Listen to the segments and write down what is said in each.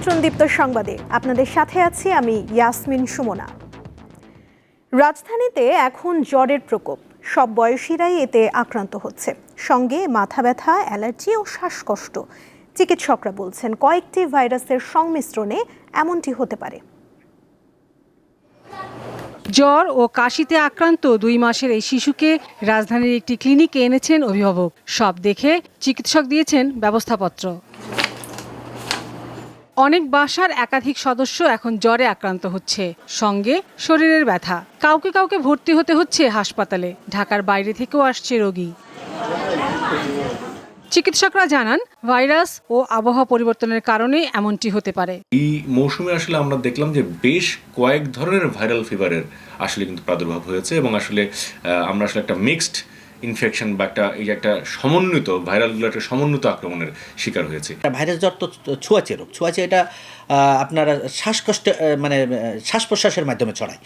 আমন্ত্রণ দীপ্ত সংবাদে। আপনাদের সাথে আছি আমি ইয়াসমিন সুমনা। রাজধানীতে এখন জ্বরের প্রকোপ। সব বয়সীরাই এতে আক্রান্ত হচ্ছে। সঙ্গে মাথা ব্যথা, অ্যালার্জি ও শ্বাসকষ্ট। চিকিৎসকরা বলছেন কয়েকটি ভাইরাসের সংমিশ্রণে এমনটি হতে পারে। জ্বর ও কাশিতে আক্রান্ত দুই মাসের এই শিশুকে রাজধানীর একটি ক্লিনিকে এনেছেন অভিভাবক। সব দেখে চিকিৎসক দিয়েছেন ব্যবস্থাপত্র। অনেক বাসার একাধিক সদস্য এখন জ্বরে আক্রান্ত হচ্ছে। সঙ্গে শরীরের ব্যথা। কাউকে কাউকে ভর্তি হতে হচ্ছে হাসপাতালে। ঢাকার বাইরে থেকেও আসছে রোগী। চিকিৎসকরা জানান, ভাইরাস ও আবহাওয়া পরিবর্তনের কারণে এমনটি হতে পারে। এই মৌসুমে আসলে আমরা দেখলাম যে বেশ কয়েক ধরনের ভাইরাল ফিভারের আসলে কিন্তু প্রাদুর্ভাব হয়েছে এবং আসলে আমরা আসলে একটা মিক্সড ইনফেকশন বা একটা এই যে একটা সমন্বিত ভাইরালগুলো একটা সমন্বিত আক্রমণের শিকার হয়েছে। ভাইরাস জ্বর তো ছোঁয়াচে রোগ। ছোঁয়াচে এটা আপনার শ্বাসকষ্ট মানে শ্বাস প্রশ্বাসের মাধ্যমে ছড়ায়।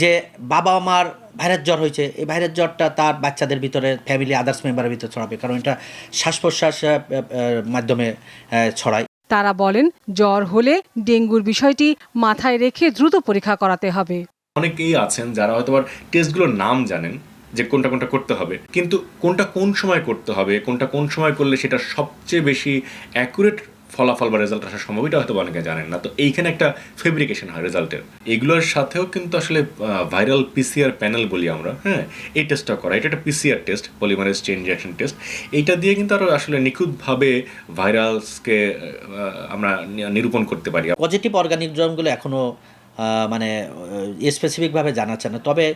যে বাবা মার ভাইরাস জ্বর হয়েছে এই ভাইরাস জ্বরটা তার বাচ্চাদের ভিতরে ফ্যামিলি আদার্স মেম্বারের ভিতরে ছড়াবে। কারণ এটা শ্বাস প্রশ্বাস মাধ্যমে ছড়ায়। তারা বলেন জ্বর হলে ডেঙ্গুর বিষয়টি মাথায় রেখে দ্রুত পরীক্ষা করাতে হবে। অনেকেই আছেন যারা হয়তো টেস্টগুলোর নাম জানেন যে কোনটা কোনটা করতে হবে। কিন্তু কোনটা কোন সময় করতে হবে, কোনটা কোন সময় করলে সেটা সবচেয়ে বেশি অ্যাকুরেট ফলাফল বা রেজাল্ট আসার সম্ভব, এটা হয়তো অনেকে জানেন না। তো এইখানে একটা ফেব্রিকেশন হয় রেজাল্টের এগুলোর সাথেও কিন্তু আসলে ভাইরাল পিসিআর প্যানেল বলি আমরা হ্যাঁ? এই টেস্টটা করা। এটা একটা PCR test polymerase chain reaction test এইটা দিয়ে কিন্তু আরও আসলে নিখুঁতভাবে ভাইরালসকে আমরা নিরূপণ করতে পারি। পজিটিভ অর্গানিক অর্গানিজমগুলো এখনও মানে স্পেসিফিকভাবে জানা যাচ্ছে না। তবে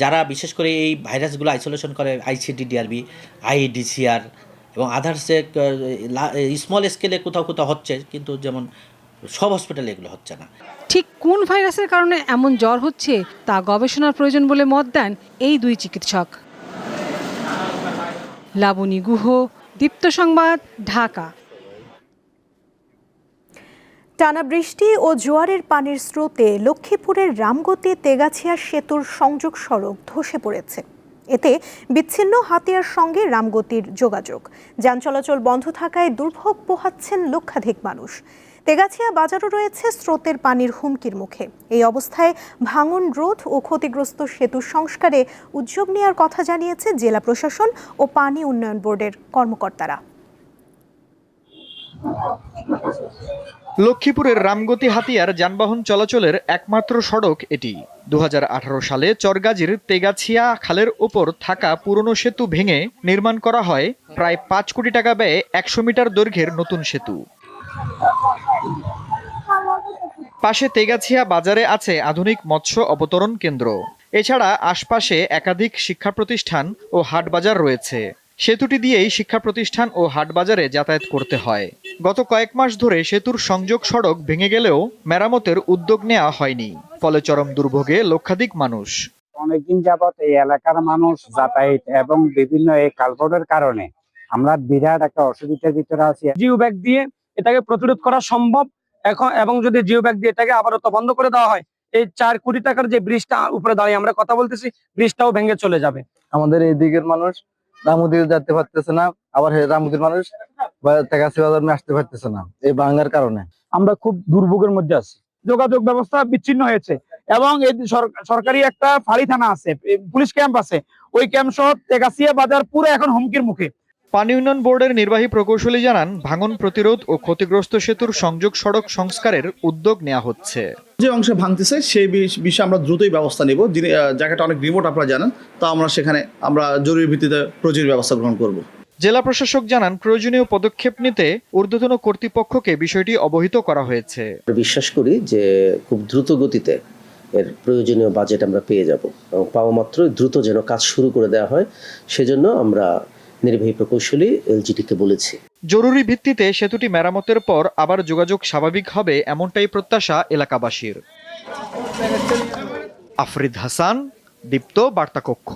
যারা বিশেষ করে এই ভাইরাসগুলো আইসোলেশন করে আইসিডি ডিআরবি আইডিসিআর এবং আদার্স স্মল স্কেলে কোথাও কোথাও হচ্ছে, কিন্তু যেমন সব হসপিটালে এগুলো হচ্ছে না। ঠিক কোন ভাইরাসের কারণে এমন জ্বর হচ্ছে, তা গবেষণার প্রয়োজন বলে মত দেন এই দুই চিকিৎসক। লাবণী গুহ, দীপ্ত সংবাদ, ঢাকা। টানা বৃষ্টি ও জোয়ারের পানির স্রোতে লক্ষ্মীপুরের রামগতি তেগাছিয়া সেতুর সংযোগ সড়ক ধসে পড়েছে। এতে বিচ্ছিন্ন হাতিয়ার সঙ্গে রামগতির যোগাযোগ। যান চলাচল বন্ধ থাকায় দুর্ভোগ পোহাচ্ছেন লক্ষাধিক মানুষ। তেগাছিয়া বাজারও রয়েছে স্রোতের পানির হুমকির মুখে। এই অবস্থায় ভাঙন রোধ ও ক্ষতিগ্রস্ত সেতু সংস্কারে উদ্যোগ নেওয়ার কথা জানিয়েছে জেলা প্রশাসন ও পানি উন্নয়ন বোর্ডের কর্মকর্তারা। লক্ষ্মীপুরের রামগতি হাতিয়ার যানবাহন চলাচলের একমাত্র সড়ক এটি। দু হাজার আঠারো সালে চরগাজির তেগাছিয়া খালের ওপর থাকা পুরনো সেতু ভেঙে নির্মাণ করা হয়। প্রায় পাঁচ কোটি টাকা ব্যয়ে একশো মিটার দৈর্ঘ্যের নতুন সেতু। পাশে তেগাছিয়া বাজারে আছে আধুনিক মৎস্য অবতরণ কেন্দ্র। এছাড়া আশপাশে একাধিক শিক্ষা প্রতিষ্ঠান ও হাট বাজার রয়েছে। সেতুটি দিয়েই শিক্ষা প্রতিষ্ঠান ও হাট বাজারে যাতায়াত করতে হয়। গত কয়েক মাস ধরে সেতুর সংযোগ সড়ক ভেঙে গেলেও মেরামতের উদ্যোগ নেওয়া হয়নি ফলে চরম দুর্ভোগে লক্ষাধিক মানুষ। অনেকদিন যাবত এই এলাকার মানুষ যাতায়াত এবং বিভিন্ন এই কালভার্টের কারণে আমরা বিরাট একটা অসুবিধার ভিতরে আছি। জিও ব্যাগ দিয়ে এটাকে প্রতিরোধ করা সম্ভব এখন এবং যদি জিও ব্যাগ দিয়ে এটাকে আবারও তো বন্ধ করে দেওয়া হয় এই চার কোটি টাকার যে ব্রিজটা উপরে দাঁড়িয়ে আমরা কথা বলতেছি ব্রিজটাও ভেঙে চলে যাবে। আমাদের এই দিকের মানুষ রামুদির যেতে পারতেছে না, আবার রামুদির মানুষ তেগাছি বাজার আসতে পারতেছে না, এই বাংলার কারণে। আমরা খুব দুর্ভোগের মধ্যে আছি। যোগাযোগ ব্যবস্থা বিচ্ছিন্ন হয়েছে এবং এই সরকারি একটা ফাঁড়ি থানা আছে পুলিশ ক্যাম্প আছে। ওই ক্যাম্প সহ তেগাছিয়া বাজার পুরো এখন হুমকির মুখে। পানি উন্নয়ন বোর্ডের নির্বাহী প্রকৌশলী জানান ভাঙন প্রতিরোধ ও ক্ষতিগ্রস্ত সেতুর সংযোগ সড়ক সংস্কারের উদ্যোগ নেওয়া হচ্ছে। যে অংশে ভাঙতেছে সেই বিষ- বিষয়ে আমরা দ্রুতই ব্যবস্থা নিব। যিনি জায়গাটা অনেক রিমোট আপনারা জানেন তা আমরা সেখানে আমরা জরুরি ভিত্তিতে প্রচুর ব্যবস্থা গ্রহণ করব। জেলা প্রশাসক জানান প্রয়োজনীয় পদক্ষেপ নিতে ঊর্ধ্বতন কর্তৃপক্ষকে বিষয়টি অবহিত করা হয়েছে। বিশ্বাস করি যে খুব দ্রুত গতিতে এর প্রয়োজনীয় বাজেট আমরা পেয়ে যাব এবং পাওয়া মাত্রই দ্রুত যেন কাজ শুরু করে দেওয়া হয় সেজন্য আমরা নির্বাহী প্রকৌশলী এলজিটিকে বলেছে। জরুরি ভিত্তিতে সেতুটি মেরামতের পর আবার যোগাযোগ স্বাভাবিক হবে এমনটাই প্রত্যাশা এলাকাবাসীর। আফরিদ হাসান দীপ্ত বার্তাকক্ষ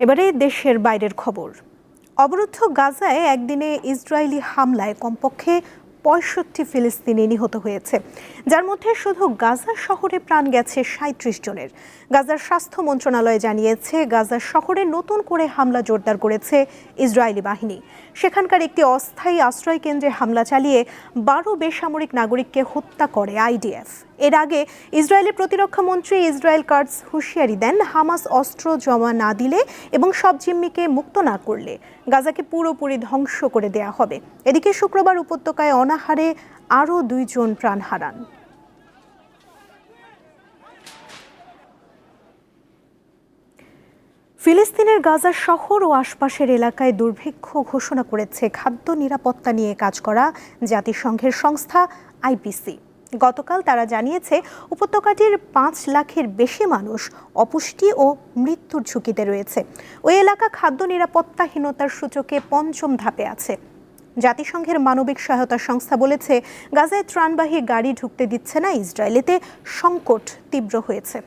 এবারে দেশের বাইরের খবর। অবরুদ্ধ গাজায় একদিনে ইসরায়েলি হামলায় কমপক্ষে পঁয়ষট্টি ফিলিস্তিনি নিহত হয়েছে, যার মধ্যে শুধু গাজা শহরে প্রাণ গেছে সাঁত্রিশ জনের। গাজার স্বাস্থ্য মন্ত্রণালয় জানিয়েছে, গাজা শহরে নতুন করে হামলা জোরদার করেছে ইসরায়েলি বাহিনী। সেখানকার একটি অস্থায়ী আশ্রয় কেন্দ্রে হামলা চালিয়ে বারো বেসামরিক নাগরিককে হত্যা করে আইডিএফ। এর আগে ইসরায়েলের প্রতিরক্ষা মন্ত্রী ইসরায়েল কার্ডস হুঁশিয়ারি দেন, হামাস অস্ত্র জমা না দিলে এবং সব জিম্মিকে মুক্ত না করলে গাজাকে পুরোপুরি ধ্বংস করে দেয়া হবে। এদিকে শুক্রবার উপত্যকায় অনাহারে আরও দুইজন প্রাণ হারান। ফিলিস্তিনের গাজা শহর ও আশপাশের এলাকায় দুর্ভিক্ষ ঘোষণা করেছে খাদ্য নিরাপত্তা নিয়ে কাজ করা জাতিসংঘের সংস্থা আইপিসি। গতকাল তারা জানিয়েছে, উপত্যকাটির পাঁচ লাখের বেশি মানুষ অপুষ্টি ও মৃত্যুর ঝুঁকিতে রয়েছে। ওই এলাকা খাদ্য নিরাপত্তাহীনতার সূচকে পঞ্চম ধাপে আছে। জাতিসংঘের মানবিক সহায়তা সংস্থা বলেছে, গাজায় ত্রাণবাহী গাড়ি ঢুকতে দিচ্ছে না, ইসরায়েলেতে সংকট তীব্র হয়েছে।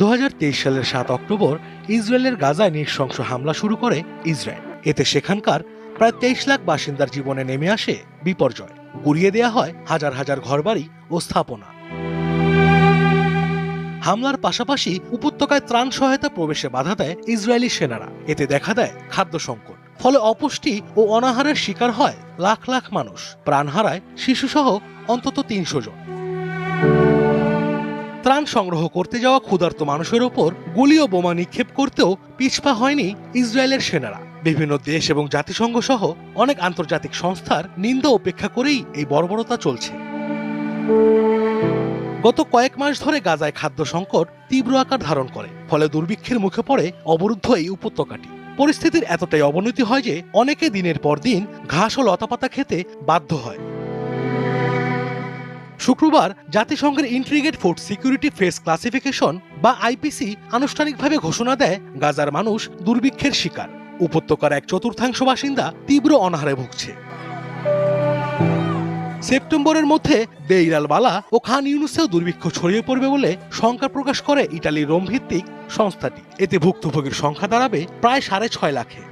দু হাজার তেইশ সালের সাত অক্টোবর ইসরায়েলের গাজায় নৃশংস হামলা শুরু করে ইসরায়েল। এতে সেখানকার প্রায় তেইশ লাখ বাসিন্দার জীবনে নেমে আসে বিপর্যয়। গুড়িয়ে দেয়া হয় হাজার হাজার ঘরবাড়ি ও স্থাপনা। হামলার পাশাপাশি উপত্যকায় ত্রাণ সহায়তা প্রবেশে বাধা দেয় ইসরায়েলি সেনারা। এতে দেখা দেয় খাদ্য সংকট। ফলে অপুষ্টি ও অনাহারের শিকার হয় লাখ লাখ মানুষ। প্রাণ হারায় শিশুসহ অন্তত তিনশো জন। ত্রাণ সংগ্রহ করতে যাওয়া ক্ষুধার্ত মানুষের ওপর গুলি ও বোমা নিক্ষেপ করতেও পিছপা হয়নি ইসরায়েলের সেনারা। বিভিন্ন দেশ এবং জাতিসংঘ সহ অনেক আন্তর্জাতিক সংস্থার নিন্দা উপেক্ষা করেই এই বর্বরতা চলছে। গত কয়েক মাস ধরে গাজায় খাদ্য সংকট তীব্র আকার ধারণ করে, ফলে দুর্ভিক্ষের মুখে পড়ে অবরুদ্ধ এই উপত্যকাটি। পরিস্থিতির এতটাই অবনতি হয় যে অনেকে দিনের পর দিন ঘাস ও লতাপাতা খেতে বাধ্য হয়। শুক্রবার জাতিসংঘের integrated food security phase classification বা আইপিসি আনুষ্ঠানিকভাবে ঘোষণা দেয়, গাজার মানুষ দুর্ভিক্ষের শিকার। উপত্যকার এক চতুর্থাংশ বাসিন্দা তীব্র অনাহারে ভুগছে। সেপ্টেম্বরের মধ্যে দেইরাল বালা ও খান ইউনুসেও দুর্ভিক্ষ ছড়িয়ে পড়বে বলে শঙ্কা প্রকাশ করে ইটালির রোম ভিত্তিক সংস্থাটি। এতে ভুক্তভোগীর সংখ্যা দাঁড়াবে প্রায় সাড়ে ছয় লাখে।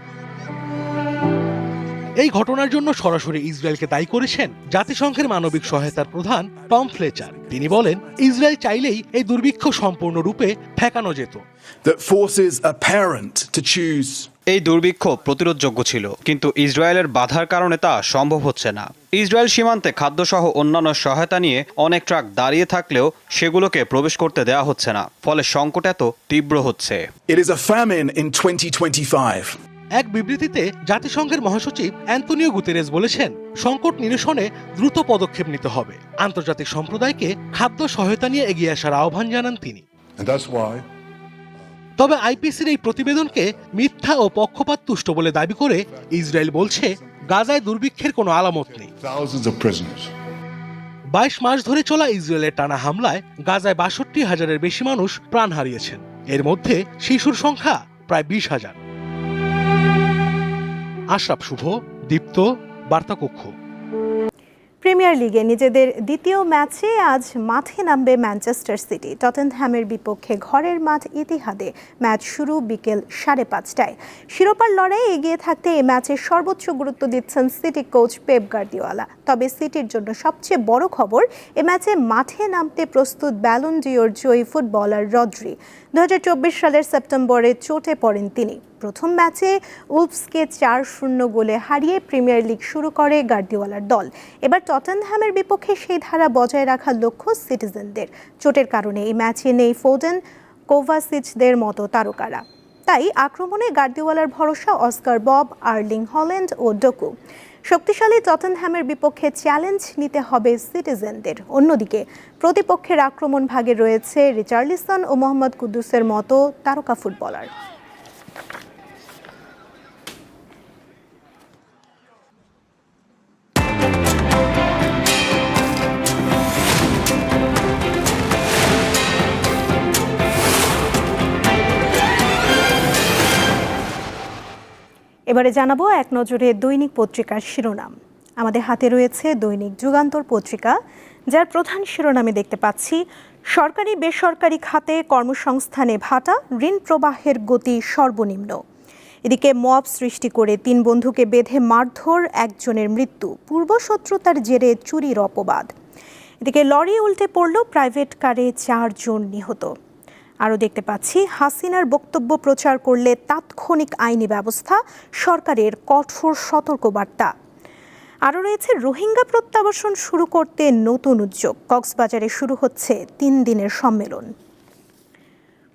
এই ঘটনার জন্য সরাসরি ইসরায়েলকে দায়ী করেছেন জাতিসংঘের মানবিক সহায়তার প্রধান টম ফ্লেচার। তিনি বলেন, ইসরায়েল চাইলেই এই দুর্ভিক্ষ সম্পূর্ণরূপে ঠেকানো যেত। That forces a parent to choose এই দুর্ভিক্ষ প্রতিরোধযোগ্য ছিল কিন্তু ইসরায়েলের বাধার কারণে তা সম্ভব হচ্ছে না। ইসরায়েল সীমান্তে খাদ্যসহ অন্যান্য সহায়তা নিয়ে অনেক ট্রাক দাঁড়িয়ে থাকলেও সেগুলোকে প্রবেশ করতে দেওয়া হচ্ছে না ফলে সংকট এত তীব্র হচ্ছে। It is a famine in 2025 এক বিবৃতিতে জাতিসংঘের মহাসচিব অ্যান্তনিও গুতেরেস বলেছেন সংকট নিরসনে দ্রুত পদক্ষেপ নিতে হবে। আন্তর্জাতিক সম্প্রদায়কে খাদ্য সহায়তা নিয়ে এগিয়ে আসার আহ্বান জানান তিনি। And that's why তবে আইপিসির এই প্রতিবেদনকে মিথ্যা ও পক্ষপাত তুষ্ট বলে দাবি করে ইসরায়েল বলছে গাজায় দুর্ভিক্ষের কোনো আলামত নেই। বাইশ মাস ধরে চলা ইসরায়েলের টানা হামলায় গাজায় বাষট্টি হাজারের বেশি মানুষ প্রাণ হারিয়েছেন। এর মধ্যে শিশুর সংখ্যা প্রায় বিশ হাজার। আশরাফ শুভ দীপ্ত বার্তাকক্ষ। প্রিমিয়ার লিগে নিজেদের দ্বিতীয় ম্যাচে আজ মাঠে নামবে ম্যানচেস্টার সিটি। টটেনহ্যামের বিপক্ষে ঘরের মাঠ ইতিহাদে ম্যাচ শুরু বিকেল সাড়ে পাঁচটায়। শিরোপার লড়াই এগিয়ে থাকতে এই ম্যাচে সর্বোচ্চ গুরুত্ব দিচ্ছেন সিটি কোচ পেপ গার্দিওয়ালা। তবে সিটির জন্য সবচেয়ে বড় খবর, এ ম্যাচে মাঠে নামতে প্রস্তুত ব্যালন ডিওর জয়ী ফুটবলার রদ্রি। দু সালের সেপ্টেম্বরে চোটে পড়েন তিনি। প্রথম ম্যাচে উলফসকে চার শূন্য গোলে হারিয়ে প্রিমিয়ার লিগ শুরু করে গার্দিওয়ালার দল। এবার টটেনহ্যামের বিপক্ষে সেই ধারা বজায় রাখার লক্ষ্য সিটিজেনদের। চোটের কারণে এই ম্যাচে নেই ফোডেন কোভাসিচদের মতো তারকারা। তাই আক্রমণে গার্দিওয়ালার ভরসা অস্কার বব, আর্লিং হল্যান্ড ও ডোকু। শক্তিশালী টটেনহ্যামের বিপক্ষে চ্যালেঞ্জ নিতে হবে সিটিজেনদের। অন্যদিকে প্রতিপক্ষের আক্রমণ ভাগে রয়েছে রিচার্লিসন ও মোহাম্মদ কুদ্দুসের মতো তারকা ফুটবলার। এবারে জানাব এক নজরে দৈনিক পত্রিকার শিরোনাম। আমাদের হাতে রয়েছে দৈনিক যুগান্তর পত্রিকা, যার প্রধান শিরোনামে দেখতে পাচ্ছি, সরকারি বেসরকারি খাতে কর্মসংস্থানে ভাটা, ঋণ প্রবাহের গতি সর্বনিম্ন। এদিকে মব সৃষ্টি করে তিন বন্ধুকে বেঁধে মারধর, একজনের মৃত্যু, পূর্বশত্রুতার জেরে চুরির অপবাদ। এদিকে লরি উল্টে পড়ল প্রাইভেট কারে চারজন নিহত। আরও দেখতে পাচ্ছি, হাসিনার বক্তব্য প্রচার করলে তাৎক্ষণিক আইনি ব্যবস্থা, সরকারের কঠোর সতর্কবার্তা। আরও রয়েছে, রোহিঙ্গা প্রত্যাবাসন শুরু করতে নতুন উদ্যোগ। কক্সবাজারে শুরু হচ্ছে তিন দিনের সম্মেলন।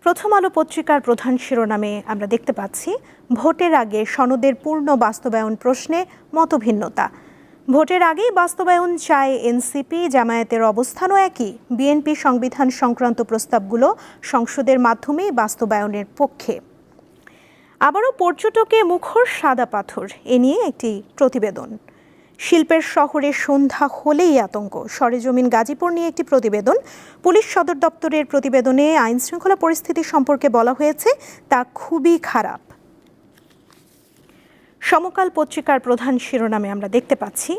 প্রথম আলো পত্রিকার প্রধান শিরোনামে আমরা দেখতে পাচ্ছি, ভোটের আগে সনদের পূর্ণ বাস্তবায়ন প্রশ্নে মতভিন্নতা। ভোটের আগেই বাস্তবায়ন চায় এনসিপি, জামায়াতের অবস্থানও একই। বিএনপি সংবিধান সংক্রান্ত প্রস্তাবগুলো সংসদের মাধ্যমে বাস্তবায়নের পক্ষে। আবারও পর্যটকে মুখর সাদা পাথর, এ নিয়ে একটি প্রতিবেদন। শিল্পের শহরে সন্ধ্যা হলেই আতঙ্ক, সরেজমিন গাজীপুর নিয়ে একটি প্রতিবেদন। পুলিশ সদর দপ্তরের প্রতিবেদনে আইনশৃঙ্খলা পরিস্থিতি সম্পর্কে বলা হয়েছে, তা খুবই খারাপ। সমকাল পত্রিকার প্রধান শিরোনামে আমরা দেখতে পাচ্ছি,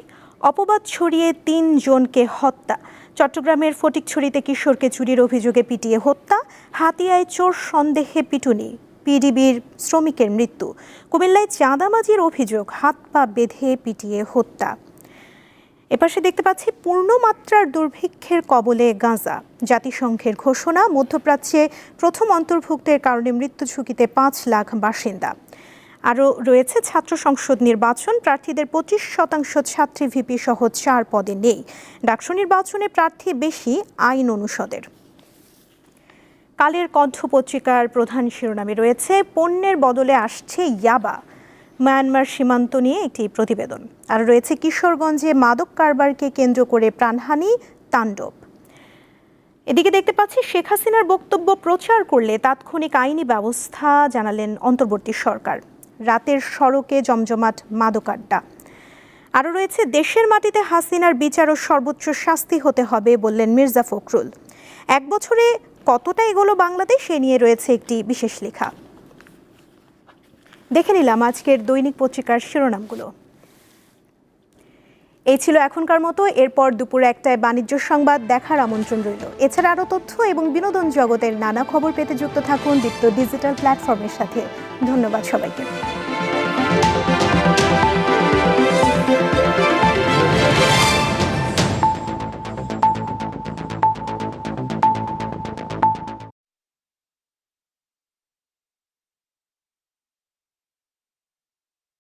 অপবাদ ছড়িয়ে তিন জনকে হত্যা। চট্টগ্রামের ফটিকছড়িতে কিশোরকে চুরির অভিযোগে পিটিয়ে হত্যা, হাতিয়ায় চোর সন্দেহে পিটুনি, পিডিবির শ্রমিকের মৃত্যু। কুমিল্লায় চাঁদাবাজির অভিযোগ, হাত পা বেঁধে পিটিয়ে হত্যা। এপাশে দেখতে পাচ্ছি, পূর্ণমাত্রার দুর্ভিক্ষের কবলে গাঁজা। জাতিসংঘের ঘোষণা, মধ্যপ্রাচ্যে প্রথম অন্তর্ভুক্তের কারণে মৃত্যু ঝুঁকিতে পাঁচ লাখ বাসিন্দা। আরও রয়েছে ছাত্র সংসদ নির্বাচন, প্রার্থীদের পঁচিশ শতাংশ ছাত্রী ভিপি সহ চার পদে নেই। ডাকসু নির্বাচনে প্রার্থী বেশি, আইন অনুষদের। কালের কণ্ঠ পত্রিকার প্রধান শিরোনামে রয়েছে, পণ্যের বদলে আসছে ইয়াবা। মায়ানমার সীমান্ত নিয়ে একটি প্রতিবেদন। আর রয়েছে কিশোরগঞ্জে মাদক কারবারকে কেন্দ্র করে প্রাণহানি, তাণ্ডব। এদিকে দেখতে পাচ্ছি, শেখ হাসিনার বক্তব্য প্রচার করলে তাৎক্ষণিক আইনি ব্যবস্থা জানালেন অন্তর্বর্তী সরকার। রাতের সড়কে জমজমাট মাদক আড্ডা আরও রয়েছে, দেশের মাটিতে হাসিনার বিচার ও সর্বোচ্চ শাস্তি হতে হবে বললেন মির্জা ফখরুল। এক বছরে কতটা এগোলো বাংলাদেশ সে নিয়ে রয়েছে একটি বিশেষ লেখা। দেখে নিলাম আজকের দৈনিক পত্রিকার শিরোনামগুলো। এই ছিল এখনকার মতো। এরপর দুপুরে একটায় বাণিজ্য সংবাদ দেখার আমন্ত্রণ রইল। এছাড়া আরও তথ্য এবং বিনোদন জগতের নানা খবর পেতে যুক্ত থাকুন দীপ্ত ডিজিটাল প্ল্যাটফর্মের সাথে। ধন্যবাদ সবাইকে।